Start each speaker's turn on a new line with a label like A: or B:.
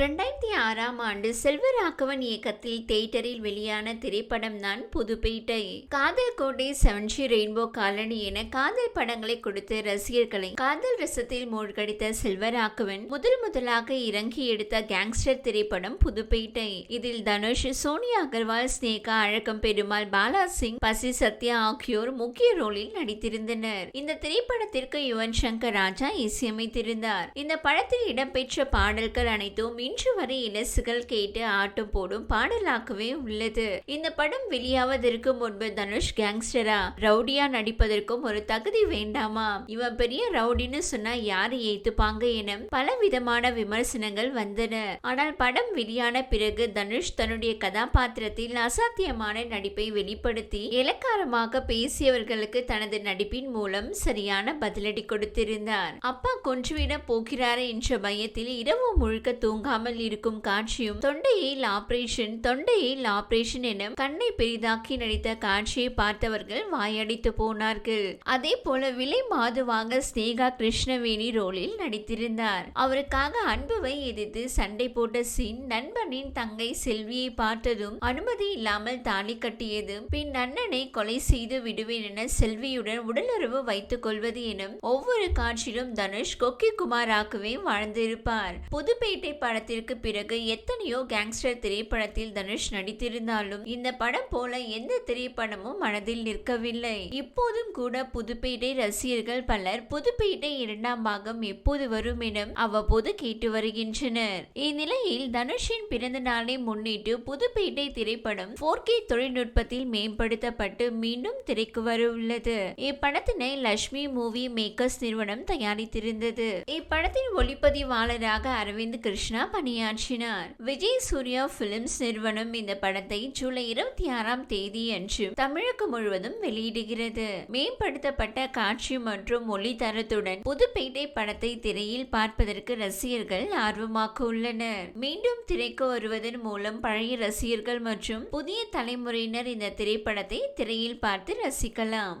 A: ரெண்டாயிரத்தி ஆறாம் ஆண்டு செல்வராகவன் இயக்கத்தில் தியேட்டரில் வெளியான திரைப்படம் தான் புதுப்பேட்டை. காதல் கோட்டை செவன்ஷி ரெயின்போ காலனி என காதல் படங்களை கொடுத்து ரசிகர்களை காதல் ரசத்தில் மூழ்கடித்த செல்வராகவன் முதல் முதலாக இறங்கி எடுத்த கேங்ஸ்டர் திரைப்படம் புதுப்பேட்டை. இதில் தனுஷ் சோனியா அகர்வால் ஸ்னேகா அழகம் பெருமாள் பாலா சிங் பசி சத்யா ஆகியோர் முக்கிய ரோலில் நடித்திருந்தனர். இந்த திரைப்படத்திற்கு யுவன் சங்கர் ராஜா இசையமைத்திருந்தார். இந்த படத்தில் இடம்பெற்ற பாடல்கள் அனைத்தும் இன்று வரை இலசுகள் கேட்டு ஆட்டம் போடும் பாடலாகவே உள்ளது. இந்த படம் வெளியாவதற்கு முன்பு தனுஷ் கேங்ஸ்டரா ரவுடியா நடிப்பதற்கும் ஒரு தகுதி வேண்டாமா? இவன் பெரிய ரவுடின்னு சொன்னா யாரு ஏத்துப்பாங்க என பல விதமான விமர்சனங்கள் வந்தன. ஆனால் படம் வெளியான பிறகு தனுஷ் தன்னுடைய கதாபாத்திரத்தில் அசாத்தியமான நடிப்பை வெளிப்படுத்தி இலக்காரமாக பேசியவர்களுக்கு தனது நடிப்பின் மூலம் சரியான பதிலடி கொடுத்திருந்தார். அப்பா கொன்றுவிட போகிறாரே என்ற பயத்தில் இரவு முழுக்க போகாமல் இருக்கும் காட்சியும் தொண்டையில் ஆபரேஷன் தொண்டையில் ஆபரேஷன் என கண்ணை பெரிதாக்கி நடித்த காட்சியை பார்த்தவர்கள் வாயடித்து போனார்கள். அதே போல விலை மாதுவாக ஸ்னேகா கிருஷ்ணவேணி ரோலில் நடித்திருந்தார். அவருக்காக அன்புவை எதிர்த்து சண்டை போட்ட சீன் நண்பனின் தங்கை செல்வியை பார்த்ததும் அனுமதி இல்லாமல் தாலி கட்டியதும் பின் அண்ணனை கொலை செய்து விடுவேன் என செல்வியுடன் உடலுறவு வைத்துக் கொள்வது எனும் ஒவ்வொரு காட்சியிலும் தனுஷ் கொக்கி குமாராகவே வாழ்ந்திருப்பார். புதுப்பேட்டை படத்திற்கு பிறகு எத்தனையோ கேங்ஸ்டர் திரைப்படத்தில் தனுஷ் நடித்திருந்தாலும் இந்த படம் போல எந்த திரைப்படமும் மனதில் நிற்கவில்லை. இப்போதும் கூட புதுப்பேட்டை ரசிகர்கள் பலர் புதுப்பேட்டை இரண்டாம் பாகம் எப்போது வரும் என அவ்வப்போது கேட்டு வருகின்றனர். இந்நிலையில் தனுஷின் பிறந்த நாளை முன்னிட்டு புதுப்பேட்டை திரைப்படம் போர் கே தொழில்நுட்பத்தில் மேம்படுத்தப்பட்டு மீண்டும் திரைக்கு வர உள்ளது இப்படத்தினை லட்சுமி மூவி மேக்கர்ஸ் நிறுவனம் தயாரித்திருந்தது. இப்படத்தின் ஒளிப்பதிவாளராக அரவிந்த் கிருஷ்ணா பணியாற்றினார். விஜய் சூர்யா பிலிம்ஸ் நிறுவனம் இந்த படத்தை ஜூலை இருபத்தி ஆறாம் தேதி அன்று தமிழகம் முழுவதும் வெளியிடுகிறது. மேம்படுத்தப்பட்ட காட்சி மற்றும் ஒளி தரத்துடன் புதுப்பேட்டை படத்தை திரையில் பார்ப்பதற்கு ரசிகர்கள் ஆர்வமாக உள்ளனர். மீண்டும் திரைக்கு வருவதன் மூலம் பழைய ரசிகர்கள் மற்றும் புதிய தலைமுறையினர் இந்த திரைப்படத்தை திரையில் பார்த்து ரசிக்கலாம்.